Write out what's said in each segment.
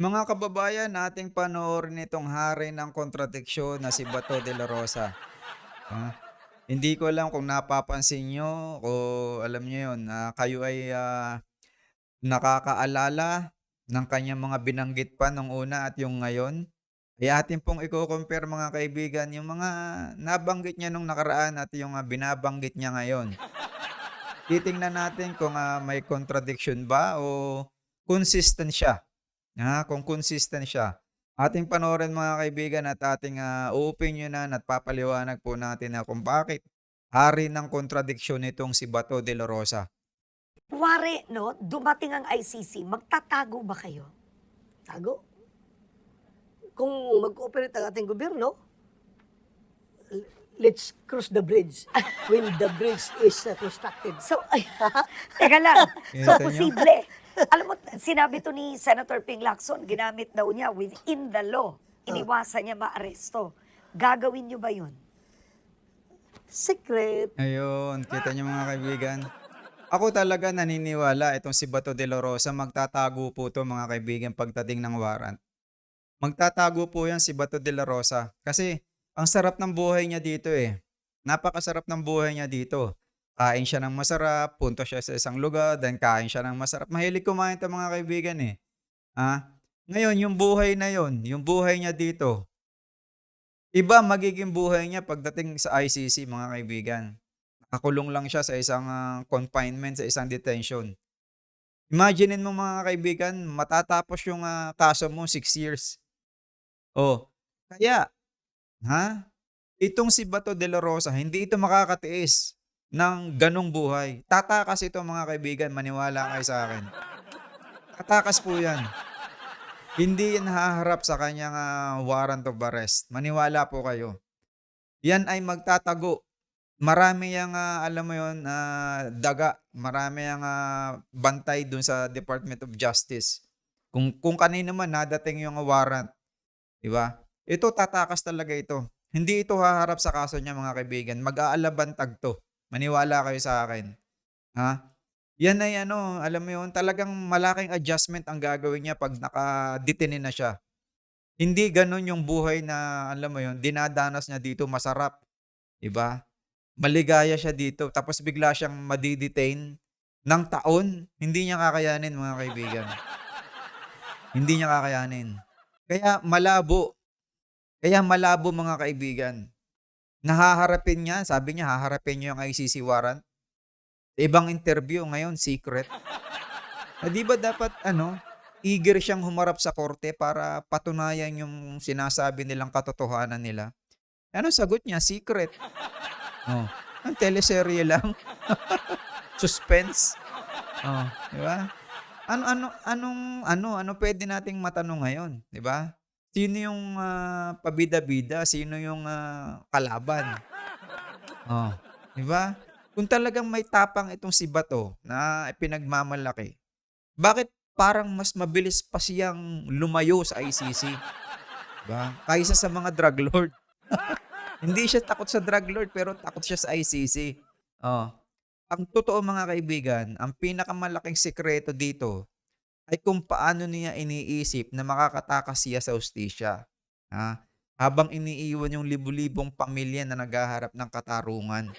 Mga kababayan, ating panoorin itong hari ng kontradiksyon na si Bato de la Rosa. Ah, hindi ko alam kung napapansin nyo o alam nyo yun, na kayo ay ah, nakakaalala ng kanyang mga binanggit pa nung una at yung ngayon. Ay atin pong i-compare mga kaibigan yung mga nabanggit niya nung nakaraan at yung ah, binabanggit niya ngayon. Titingnan natin kung ah, may contradiction ba o consistent siya. Ah, kung consistent siya. Ating panoorin mga kaibigan at ating uh, uopinyonan at papaliwanag po natin na kung bakit hari ng kontradiksyon nitong si Bato de la Rosa. Kuwari, no, dumating ang ICC, magtatago ba kayo? Tago. Kung mag-cooperate ang ating gobyerno, let's cross the bridge when the bridge is uh, constructed. So, ay, teka lang. so, posible. Alam mo, sinabi to ni Senator Ping Lacson, ginamit daw niya within the law. Iniwasan niya maaresto. Gagawin niyo ba yun? Secret. Ayun, kita niyo mga kaibigan. Ako talaga naniniwala itong si Bato de la Rosa magtatago po to mga kaibigan pagdating ng warrant. Magtatago po yan si Bato de la Rosa kasi ang sarap ng buhay niya dito eh. Napakasarap ng buhay niya dito. Kain siya ng masarap, punta siya sa isang lugar, then kain siya ng masarap. Mahilig kumain to mga kaibigan eh. Ah, ngayon yung buhay na yon, yung buhay niya dito. Iba magiging buhay niya pagdating sa ICC mga kaibigan. Nakakulong lang siya sa isang ah, confinement, sa isang detention. Imaginein mo mga kaibigan, matatapos yung ah, kaso mo 6 years. Oh, kaya, ha? Itong si Bato de la Rosa, hindi ito makakatiis ng ganong buhay. Tatakas ito mga kaibigan, maniwala kayo sa akin. Tatakas po yan. Hindi yan haharap sa kanyang ah, warrant of arrest. Maniwala po kayo. Yan ay magtatago. Marami yang ah, alam mo yon daga, marami yang ah, bantay dun sa Department of Justice. Kung kung kanino man nadating yung warrant, 'di ba? Ito tatakas talaga ito. Hindi ito haharap sa kaso niya mga kaibigan. Mag-aalabantag to. Maniwala kayo sa akin. Ha? Yan ay ano, alam mo yun, talagang malaking adjustment ang gagawin niya pag naka-detaine na siya. Hindi ganun yung buhay na, alam mo yun, dinadanas niya dito, masarap. 'Di ba? Maligaya siya dito, tapos bigla siyang madidetain ng taon. Hindi niya kakayanin mga kaibigan. Hindi niya kakayanin. Kaya malabo. Kaya malabo mga kaibigan. Nahaharapin niya, sabi niya haharapin niya yung ICC warrant. Ibang interview ngayon, secret. Na di ba dapat ano, eager siyang humarap sa korte para patunayan yung sinasabi nilang katotohanan nila. Ano sagot niya? Secret. Oh, ang teleserye lang. Suspense. Oh, di ba? Ano ano anong ano ano pwede nating matanong ngayon, di ba? Sino yung ah, pabida-bida? Sino yung ah, kalaban? Oh, di ba? Kung talagang may tapang itong si Bato na pinagmamalaki, bakit parang mas mabilis pa siyang lumayo sa ICC? Diba? Kaysa sa mga drug lord. Hindi siya takot sa drug lord pero takot siya sa ICC. Oh. Ang totoo mga kaibigan, ang pinakamalaking sekreto dito ay kung paano niya iniisip na makakatakas siya sa ustisya. Ha? Habang iniiwan yung libu-libong pamilya na naghaharap ng katarungan.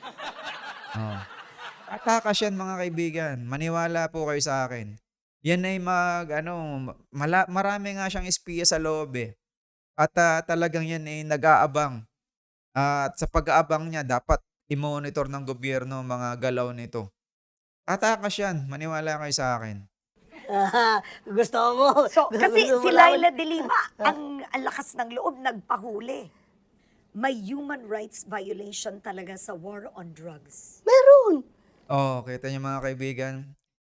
Oh. Tatakas yan mga kaibigan. Maniwala po kayo sa akin. Yan ay mag, ano, mala, marami nga siyang espiya sa loob eh. At ah, talagang yan ay nag-aabang. At sa pag-aabang niya, dapat i-monitor ng gobyerno mga galaw nito. Tatakas yan. Maniwala kayo sa akin. Gusto mo. So, Gusto kasi mo si Laila de Lima, ang, ang lakas ng loob, nagpahuli. May human rights violation talaga sa war on drugs. Meron. Oh, kita niyo mga kaibigan.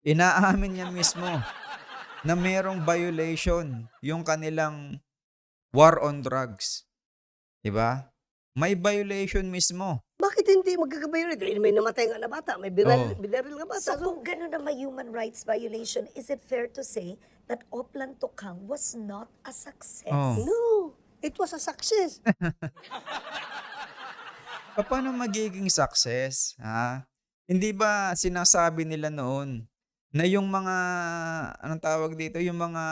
Inaamin niya mismo na merong violation yung kanilang war on drugs. 'Di ba? May violation mismo. Bakit hindi magkakabayo rin? May namatay nga na bata, may binaril, Oo. binaril nga bata. So, kung gano'n na may human rights violation, is it fair to say that Oplan Tokang was not a success? Oh. no, it was a success. Paano magiging success? Ha? Hindi ba sinasabi nila noon na yung mga anong tawag dito, yung mga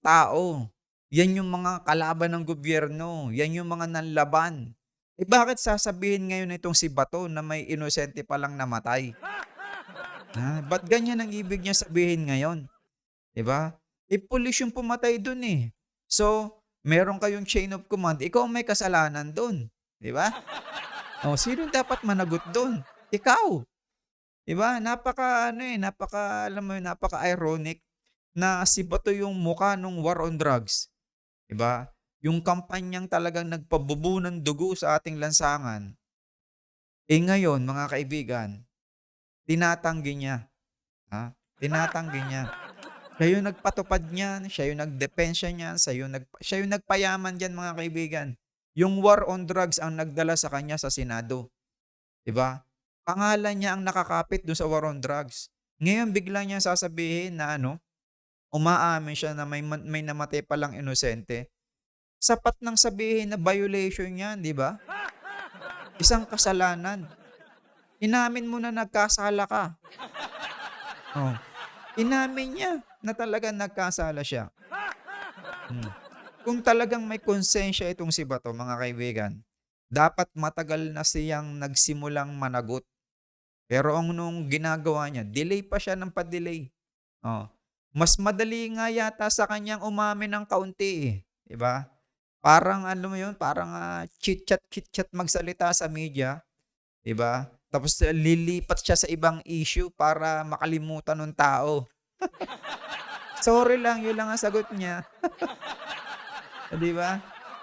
tao Yan yung mga kalaban ng gobyerno. Yan yung mga nanlaban. Eh bakit sasabihin ngayon itong si Bato na may inosente palang namatay? Ha? Ba't ganyan ang ibig niya sabihin ngayon? 'Di ba? Eh pulis yung pumatay dun eh. So, meron kayong chain of command, ikaw may kasalanan dun. 'Di ba? O, sino dapat managot dun? Ikaw. 'Di ba? Napaka ano eh, napaka alam mo yun, napaka-ironic na si Bato yung mukha nung war on drugs. 'Di ba? Yung kampanyang talagang nagpabubu ng dugo sa ating lansangan. Eh ngayon, mga kaibigan, tinatanggi niya. Ha? Tinatanggi niya. Siya yung nagpatupad niyan, siya yung nagdepensya niyan, siya yung, nag, siya yung nagpayaman diyan mga kaibigan. Yung war on drugs ang nagdala sa kanya sa Senado. 'Di ba? Pangalan niya ang nakakapit doon sa war on drugs. Ngayon bigla niya sasabihin na ano, umaamin siya na may, may namatay palang inosente. Sapat nang sabihin na violation yan, di ba? Isang kasalanan. Inamin mo na nagkasala ka. Oh. Inamin niya na talaga nagkasala siya. Hmm. Kung talagang may konsensya itong si Bato, mga kaibigan, dapat matagal na siyang nagsimulang managot. Pero ang nung ginagawa niya, delay pa siya ng pa-delay. Oh. Mas madali nga yata sa kanyang umamin ng kaunti eh. 'Di ba? Parang ano mo yun, parang ah, chit-chat, chit-chat magsalita sa media. 'Di ba? Tapos ah, lilipat siya sa ibang issue para makalimutan ng tao. Sorry lang, yun lang ang sagot niya. 'Di ba?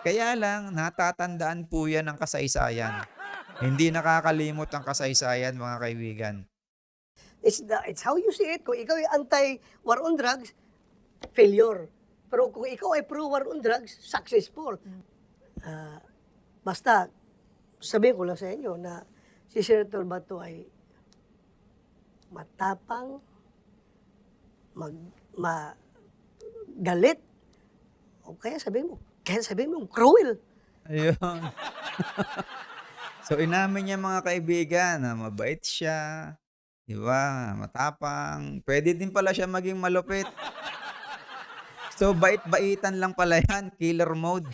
Kaya lang, natatandaan po yan ng kasaysayan. Hindi nakakalimot ang kasaysayan, mga kaibigan. It's, the, it's how you see it. Kung ikaw ay anti-war on drugs, failure. Pero kung ikaw ay pro-war on drugs, successful. Ah, basta, sabihin ko lang sa inyo na si Senator Bato ay matapang, mag, ma, galit, o kaya sabihin mo, kaya sabihin mo, cruel. Ayun. so, inamin niya mga kaibigan na mabait siya. Di ba? Matapang. Pwede din pala siya maging malupit. So, bait-baitan lang pala yan. Killer mode.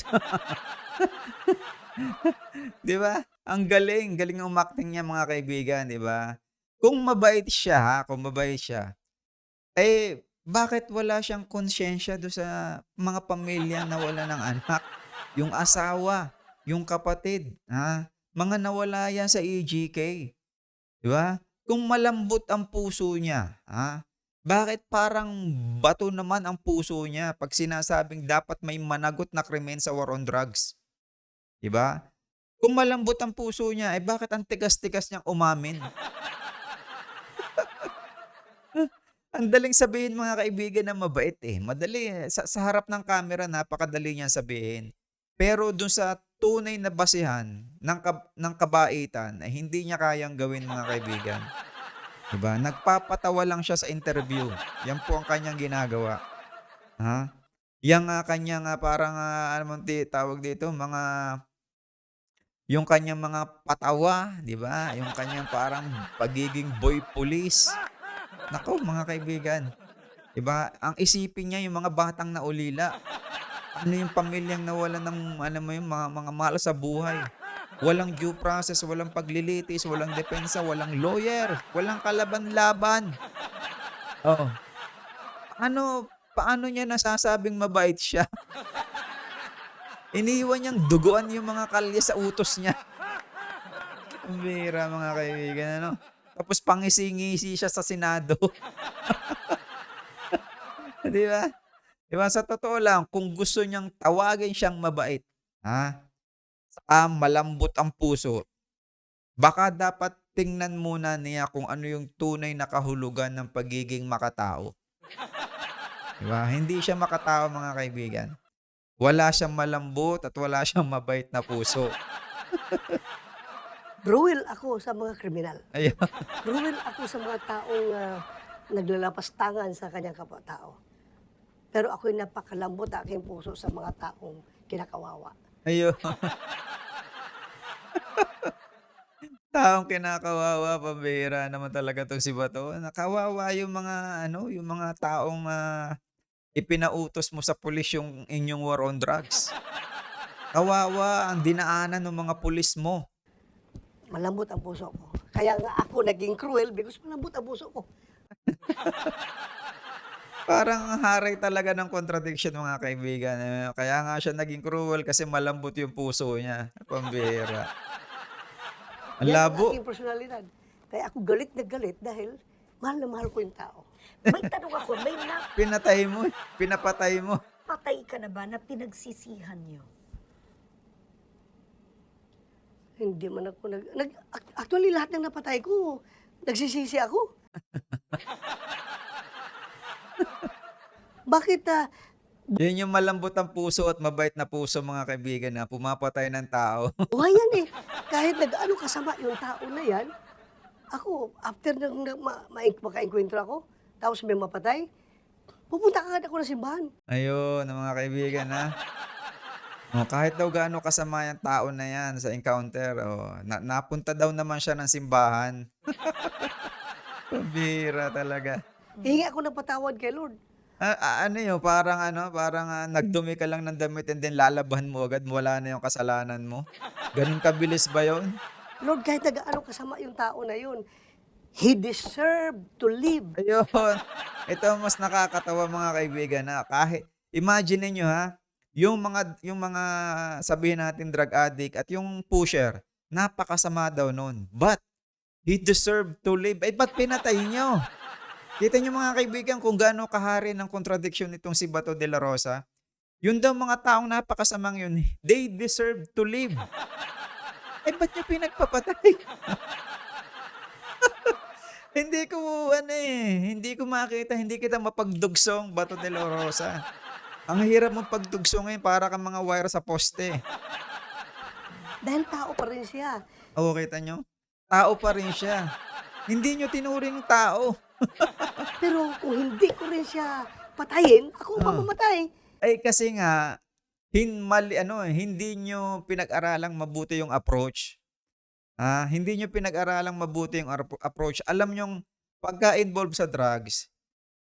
di ba? Ang galing. Galing umakting niya mga kaibigan. Di ba? Kung mabait siya, ha? Kung mabait siya, eh, bakit wala siyang konsyensya do sa mga pamilya na wala ng anak? Yung asawa, yung kapatid, ha? Mga nawala yan sa EGK. Di ba? Kung malambot ang puso niya, ha? Bakit parang bato naman ang puso niya pag sinasabing dapat may managot na krimen sa war on drugs? Di ba? Kung malambot ang puso niya, eh bakit ang tigas-tigas niyang umamin? Ang daling sabihin mga kaibigan na mabait eh. Madali eh. Sa, sa harap ng camera, napakadali niya sabihin. Pero dun sa tunay na basihan ng, kab- ng kabaitan ay hindi niya kayang gawin mga kaibigan. Diba? Nagpapatawa lang siya sa interview. Yan po ang kanyang ginagawa. Ha? Yang nga kanyang ah, parang ah, ano man tawag dito, mga yung kanyang mga patawa, di ba? Yung kanyang parang pagiging boy police. Nako, mga kaibigan. 'Di ba? Ang isipin niya yung mga batang naulila. Ano yung pamilyang nawalan ng ano mo yung mga mga mahal sa buhay. Walang due process, walang paglilitis, walang depensa, walang lawyer, walang kalaban-laban. Oo. Ano, paano niya nasasabing mabait siya? Iniwan niyang duguan yung mga kalye sa utos niya. Bihira mga kaibigan, ano? Tapos pangisi-ngisi siya sa Senado. Di ba? Di ba? Sa totoo lang, kung gusto niyang tawagin siyang mabait, ha? Saka malambot ang puso, baka dapat tingnan muna niya kung ano yung tunay na kahulugan ng pagiging makatao. Di ba? Hindi siya makatao mga kaibigan. Wala siyang malambot at wala siyang mabait na puso. Cruel ako sa mga kriminal. Ayun. Cruel ako sa mga taong ah, naglalapas tangan sa kanyang kapwa-tao. Pero ako'y napakalambot aking puso sa mga taong kinakawawa. Ayun. Taong kinakawawa, pambihira naman talaga 'tong si Bato. Nakawawa yung mga ano, yung mga taong, ah, ipinautos mo sa pulis yung inyong war on drugs. Kawawa ang dinaanan ng mga pulis mo. Malambot ang puso ko. Kaya nga ako naging cruel because malambot ang puso ko. Parang haray talaga ng contradiction mga kaibigan. Eh, Kaya nga siya naging cruel kasi malambot yung puso niya. Pambira. Ang Yan labo. ang aking personalidad. Kaya ako galit na galit dahil mahal na mahal ko yung tao. May tanong ako, may Pinatay mo. eh. Pinapatay mo. napatay ka na ba na pinagsisihan niyo? Hindi man ako nag, nag... ac- Actually, lahat ng napatay ko, nagsisisi ako. Bakit ah, Yun yung malambot ang puso at mabait na puso mga kaibigan na pumapatay ng tao. buhay yan eh. Kahit nag-ano kasama yung tao na yan, ako, after nang na, ma, ma, makainkwentro ako, tapos may mapatay, pupunta ka ako ng simbahan. Ayun, ang mga kaibigan na. Oh, kahit daw gaano kasama yung tao na yan sa encounter, oh, na, napunta daw naman siya ng simbahan. Pambira talaga. Hihingi ako ng patawad kay Lord. Ah, ah, ano yun, parang ano, parang ah, nagdumi ka lang ng damit and then lalaban mo agad, wala na yung kasalanan mo. Ganun kabilis ba yun? Lord, kahit nag-ano kasama yung tao na yun, he deserved to live. Ayun. Ito ang mas nakakatawa mga kaibigan na kahit imagine niyo ha, yung mga yung mga sabihin natin drug addict at yung pusher, napakasama daw noon. But he deserved to live. Eh ba't pinatay niyo? Kita niyo mga kaibigan kung gaano kahari ng contradiction nitong si Bato de la Rosa. Yun daw mga taong napakasamang yun, they deserve to live. Eh ba't niyo pinagpapatay? Hindi ko ano eh, hindi ko makita, hindi kita mapagdugsong Bato de la Rosa. Ang hirap mong pagdugso ngayon para kang mga wire sa poste. Dahil tao pa rin siya. Oo, kita nyo? Tao pa rin siya. Hindi nyo tinuring tao. Pero kung hindi ko rin siya patayin, ako ang Ah. mamamatay. Ay kasi nga, hin, mali, ano, eh, hindi nyo pinag-aralang mabuti yung approach. Ah, hindi nyo pinag-aralang mabuti yung ar- approach. Alam nyo, pagka-involve sa drugs,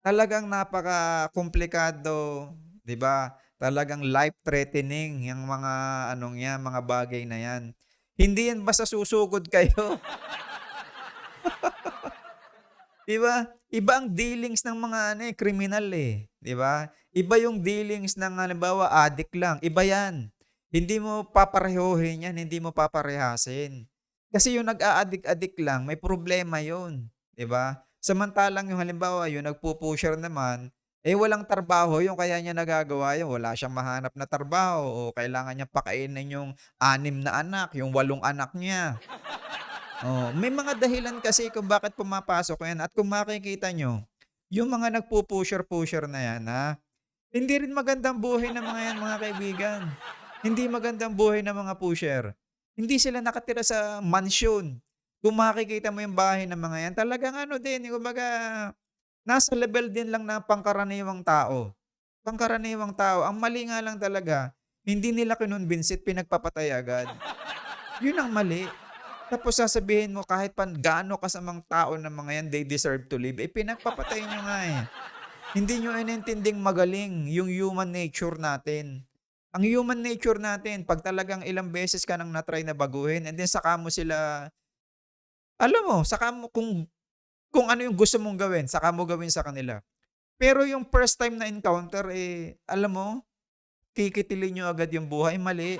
talagang napaka-komplikado, 'di ba? Talagang life-threatening yung mga anong yan, mga bagay na yan. Hindi yan basta susugod kayo. 'Di ba? Iba ang dealings ng mga ano eh, kriminal eh, 'di ba? Iba yung dealings ng halimbawa addict lang, iba 'yan. Hindi mo paparehohin 'yan, hindi mo paparehasin. Kasi yung nag-a-addict-addict lang, may problema 'yun, 'di ba? Samantalang yung halimbawa, yung nagpo-pusher naman, eh walang trabaho yung kaya niya nagagawa yun. Wala siyang mahanap na trabaho o kailangan niya pakainin yung anim na anak, yung walong anak niya. Oh, may mga dahilan kasi kung bakit pumapasok yan at kung makikita nyo, yung mga nagpo-pusher-pusher na yan, ha? Hindi rin magandang buhay ng mga yan, mga kaibigan. Hindi magandang buhay ng mga pusher. Hindi sila nakatira sa mansion. Kung makikita mo yung bahay ng mga yan, talagang ano din, kumbaga, nasa level din lang na pangkaraniwang tao. Pangkaraniwang tao. Ang mali nga lang talaga, hindi nila kinonvince at pinagpapatay agad. Yun ang mali. Tapos sasabihin mo kahit pan gaano kasamang tao ng mga yan, they deserve to live. Eh pinagpapatay nyo nga eh. Hindi nyo inintinding magaling yung human nature natin. Ang human nature natin, pag talagang ilang beses ka nang natry na baguhin, and then saka mo sila, alam mo, saka mo kung, kung ano yung gusto mong gawin, saka mo gawin sa kanila. Pero yung first time na encounter, eh, alam mo, kikitilin nyo agad yung buhay, mali.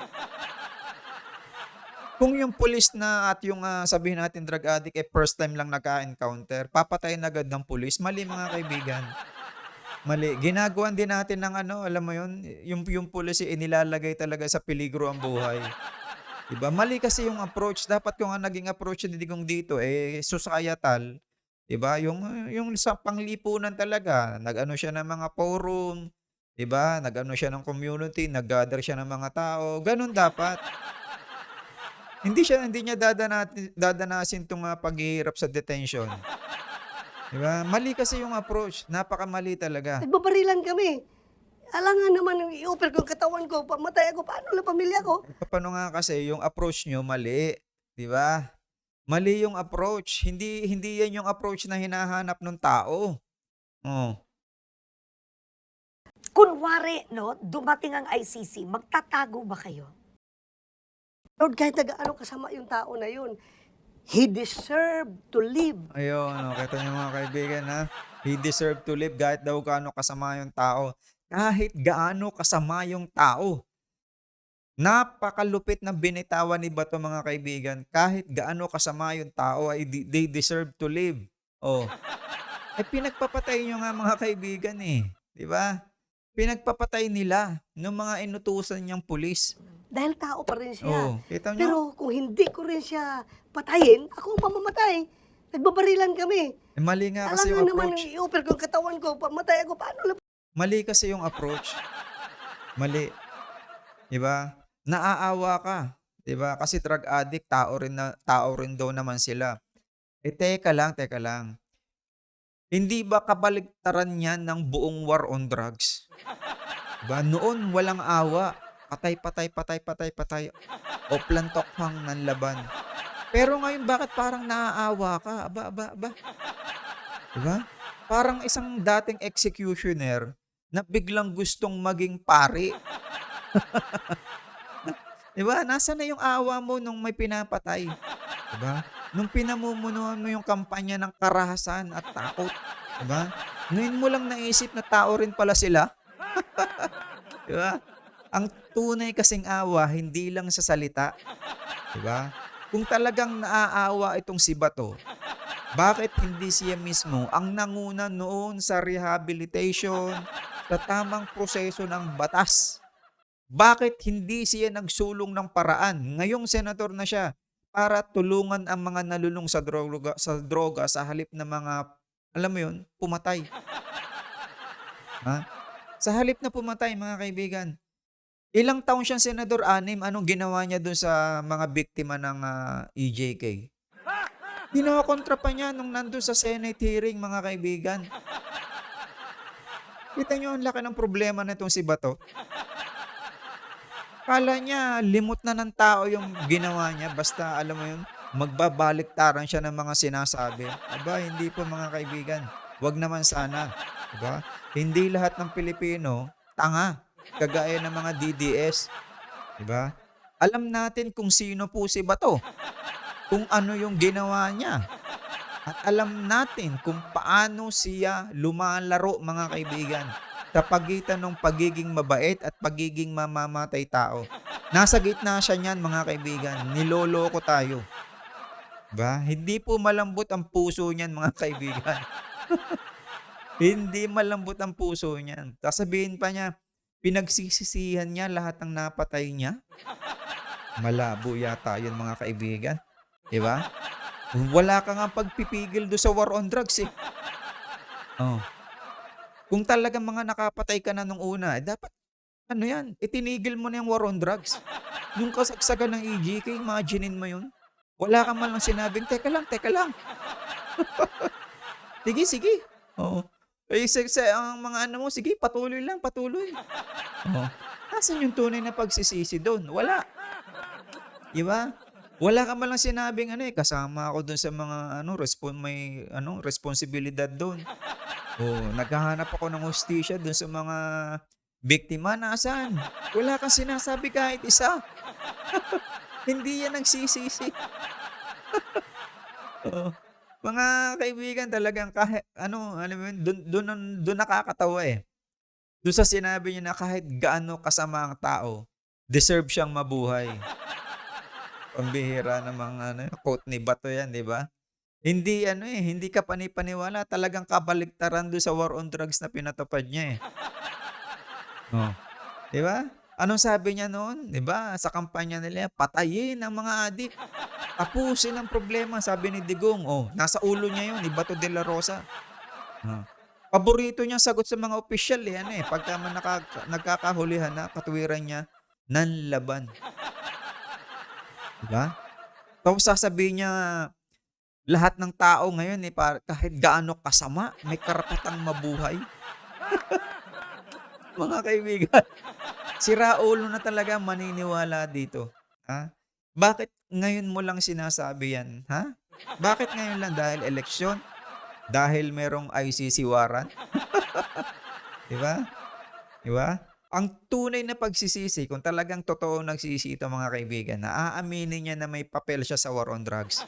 Kung yung pulis na at yung ah, sabihin natin drug addict eh first time lang nagka-encounter, papatayin agad ng pulis. Mali mga kaibigan. Mali. Ginagawan din natin ng ano, alam mo yun, yung, yung pulis eh, inilalagay talaga sa peligro ang buhay. Diba? Mali kasi yung approach. Dapat kung ang naging approach ni Digong dito, eh, societal. Diba? Yung, yung sa panglipunan talaga. Nag-ano siya ng mga forum. Diba? Nag-ano siya ng community. Nag-gather siya ng mga tao. Ganun dapat. Hindi siya hindi niya dadanasin dadanasin tong ah, paghihirap sa detention. 'Di ba? Mali kasi yung approach, napakamali talaga. Nagbabarilan kami. Alangan naman yung i-offer ko katawan ko, pamatay ako, paano lang pamilya ko? Paano nga kasi yung approach nyo mali, 'di ba? Mali yung approach. Hindi hindi 'yan yung approach na hinahanap ng tao. Oh. kunwari, no, dumating ang ICC, magtatago ba kayo? Lord, kahit nag-ano kasama yung tao na yun, he deserved to live. Ayun, oh, kita niyo mga kaibigan ha. He deserved to live kahit daw gaano kasama yung tao. Kahit gaano kasama yung tao. Napakalupit na binitawan ni Bato mga kaibigan. Kahit gaano kasama yung tao ay they deserve to live. Oh. Ay pinagpapatay nyo nga mga kaibigan eh. Di ba? Pinagpapatay nila ng mga inutusan niyang pulis. Dahil tao pa rin siya. Oh, kita nyo? Pero kung hindi ko rin siya patayin, ako ang mamamatay. Nagbabarilan kami. Eh, mali nga Alam kasi nga yung naman, approach. i-offer ko ang katawan ko, pamatay ako, paano lang? Mali kasi yung approach. Mali. 'Di ba? Naaawa ka, 'di ba? Kasi drug addict, tao rin na tao rin daw naman sila. Eh teka lang, teka lang. Hindi ba kabaligtaran yan ng buong war on drugs? Ba? Noon walang awa. Patay, patay, patay, patay, patay. O plantokhang ng laban. Pero ngayon bakit parang naaawa ka? Aba, aba, aba. 'Di ba? Parang isang dating executioner na biglang gustong maging pari. 'Di ba? Nasaan na yung awa mo nung may pinapatay? 'Di ba? Nung pinamumunuan mo yung kampanya ng karahasan at takot, 'di ba? Ngayon mo lang naisip na tao rin pala sila. 'Di? Ang tunay kasing awa hindi lang sa salita, 'di ba? Kung talagang naaawa itong si Bato, bakit hindi siya mismo ang nanguna noon sa rehabilitation, sa tamang proseso ng batas? Bakit hindi siya nagsulong ng paraan? Ngayong senador na siya para tulungan ang mga nalulung sa droga, sa droga sa halip na mga, alam mo yun, pumatay. Ha? Sa halip na pumatay, mga kaibigan. Ilang taon siyang senador, anim, anong ginawa niya dun sa mga biktima ng ah, EJK? Ginawa kontra pa niya nung nandun sa Senate hearing, mga kaibigan. Kita niyo ang laki ng problema na itong si Bato. Kala niya, limot na ng tao yung ginawa niya. Basta, alam mo yun, magbabaliktaran siya ng mga sinasabi. Aba, hindi po mga kaibigan. Huwag naman sana. Diba? Hindi lahat ng Pilipino, tanga. Kagaya ng mga DDS. Diba? Alam natin kung sino po si Bato. Kung ano yung ginawa niya. At alam natin kung paano siya lumalaro mga kaibigan sa pagitan ng pagiging mabait at pagiging mamamatay tao. Nasa gitna siya niyan mga kaibigan. Niloloko tayo. Ba? Hindi po malambot ang puso niyan mga kaibigan. Hindi malambot ang puso niyan. Sasabihin pa niya, pinagsisisihan niya lahat ng napatay niya. Malabo yata yun mga kaibigan. Diba? Wala ka nga pagpipigil do sa war on drugs eh. Oh. Kung talagang mga nakapatay ka na nung una, eh, dapat ano yan, itinigil mo na yung war on drugs. Yung kasagsagan ng EGK, imaginein mo yun. Wala ka man lang sinabing, teka lang, teka lang. sige, sige. Oo. Eh, sa, sa, ang mga ano mo, sige, patuloy lang, patuloy. Oo. Nasaan yung tunay na pagsisisi doon? Wala. Di ba? Wala ka man lang sinabing ano eh, kasama ako doon sa mga ano, respon may ano, responsibilidad doon. Oh, naghahanap ako ng hostisya doon sa mga biktima. Nasaan? Wala kang sinasabi kahit isa. Hindi yan nagsisisi. Oo. Mga kaibigan talagang kahit ano, mo yun, doon, doon, doon nakakatawa eh. Doon sa sinabi niya na kahit gaano kasama ang tao, deserve siyang mabuhay. Pambihira namang ano, quote ni Bato yan, di ba? Hindi ano eh, hindi ka panipaniwala. Talagang kabaligtaran doon sa war on drugs na pinatupad niya eh. Oh. Di ba? Anong sabi niya noon? Di ba? Sa kampanya nila, patayin ang mga adik. Tapusin ang problema, sabi ni Digong. Oh, nasa ulo niya yun, ni Bato de la Rosa. Oh. Paborito niya sagot sa mga opisyal eh, ano eh, pagka man nakaka- nagkakahulihan na, katuwiran niya, nanlaban. Diba? Tapos sasabihin niya, lahat ng tao ngayon, eh, kahit gaano kasama, may karapatang mabuhay. Mga kaibigan, si Raulo na talaga maniniwala dito. Ha? Bakit ngayon mo lang sinasabi yan? Ha? Bakit ngayon lang? Dahil eleksyon? Dahil merong ICC warrant? diba? Di ba? Ang tunay na pagsisisi, kung talagang totoo nagsisisi ito mga kaibigan, na aaminin niya na may papel siya sa war on drugs.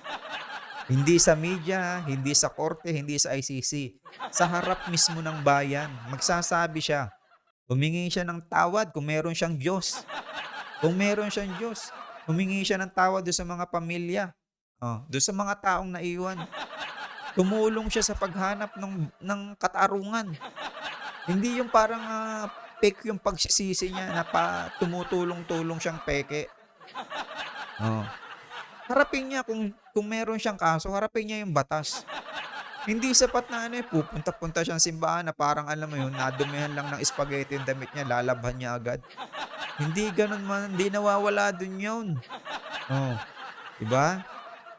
Hindi sa media, hindi sa korte, hindi sa ICC. Sa harap mismo ng bayan, magsasabi siya. Humingi siya ng tawad kung meron siyang Diyos. Kung meron siyang Diyos, humingi siya ng tawad doon sa mga pamilya. Oh, doon sa mga taong naiwan. Tumulong siya sa paghanap ng, ng katarungan. Hindi yung parang ah, fake yung pagsisisi niya na pa tumutulong-tulong siyang peke. Oh. Harapin niya kung, kung meron siyang kaso, harapin niya yung batas. Hindi sapat na ano eh, pupunta-punta siyang simbahan na parang alam mo yun, nadumihan lang ng spaghetti yung damit niya, lalabhan niya agad. Hindi ganun man, hindi nawawala dun yun. Oh. Diba?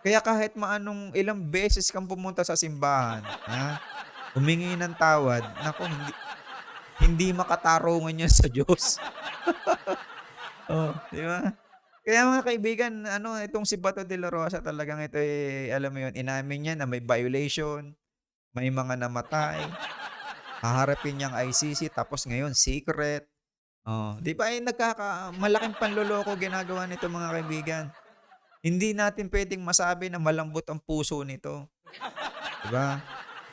Kaya kahit maanong ilang beses kang pumunta sa simbahan, ha? Humingi ng tawad, nako hindi hindi makatarungan yan sa Diyos. oh, di ba? Kaya mga kaibigan, ano, itong si Bato de la Rosa talagang ito eh, alam mo yun, inamin niya na may violation, may mga namatay, haharapin niyang ICC, tapos ngayon secret. Oh, di ba eh, nagkaka, malaking panloloko ginagawa nito mga kaibigan. Hindi natin pwedeng masabi na malambot ang puso nito. Di ba?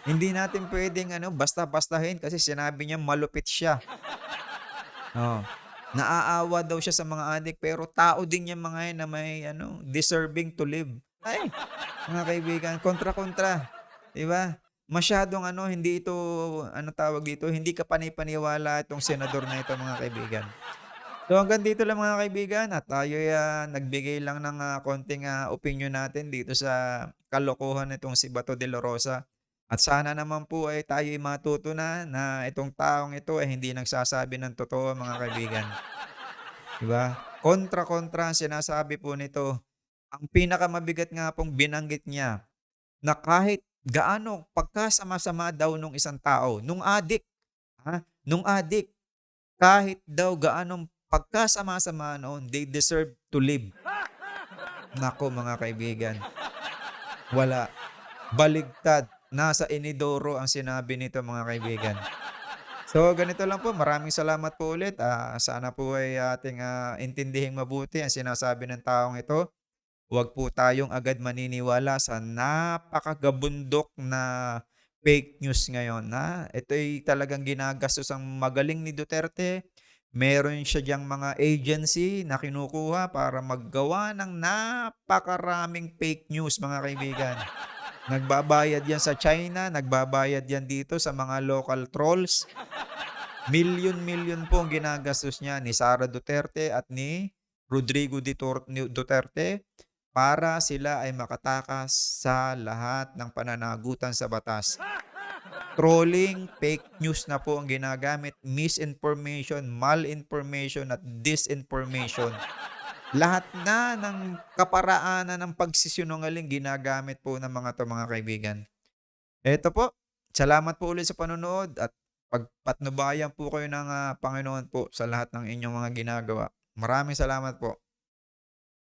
Hindi natin pwedeng ano, basta-bastahin kasi sinabi niya malupit siya. Oh. Naaawa daw siya sa mga adik pero tao din yung mga yan na may ano, deserving to live. Ay, mga kaibigan, kontra-kontra. 'Di ba? Masyadong ano, hindi ito ano tawag dito, hindi ka panipaniwala itong senador na ito mga kaibigan. So hanggang dito lang mga kaibigan at tayo ah, nagbigay lang ng ah, konting ah, opinion natin dito sa kalokohan nitong si Bato de la Rosa. At sana naman po ay tayo matuto na na itong taong ito ay hindi nagsasabi ng totoo mga kaibigan. Diba? Kontra-kontra ang sinasabi po nito. Ang pinakamabigat nga pong binanggit niya na kahit gaano pagkasama-sama daw nung isang tao, nung adik, ha? nung adik, kahit daw gaanong pagkasama-sama noon, they deserve to live. Nako mga kaibigan, wala. Baligtad. Nasa inidoro ang sinabi nito mga kaibigan. So ganito lang po, maraming salamat po ulit. Ah, sana po ay ating ah, intindihing mabuti ang sinasabi ng taong ito. Huwag po tayong agad maniniwala sa napakagabundok na fake news ngayon. Na ito ay talagang ginagastos ang magaling ni Duterte. Meron siya diyang mga agency na kinukuha para maggawa ng napakaraming fake news mga kaibigan. Nagbabayad yan sa China, nagbabayad yan dito sa mga local trolls. Milyon-milyon po ang ginagastos niya ni Sara Duterte at ni Rodrigo Duterte para sila ay makatakas sa lahat ng pananagutan sa batas. Trolling, fake news na po ang ginagamit, misinformation, malinformation at disinformation. Lahat na ng kaparaanan ng pagsisinungaling ginagamit po ng mga to mga kaibigan. Eto po, salamat po ulit sa panonood at pagpatnubayan po kayo ng ah, Panginoon po sa lahat ng inyong mga ginagawa. Maraming salamat po.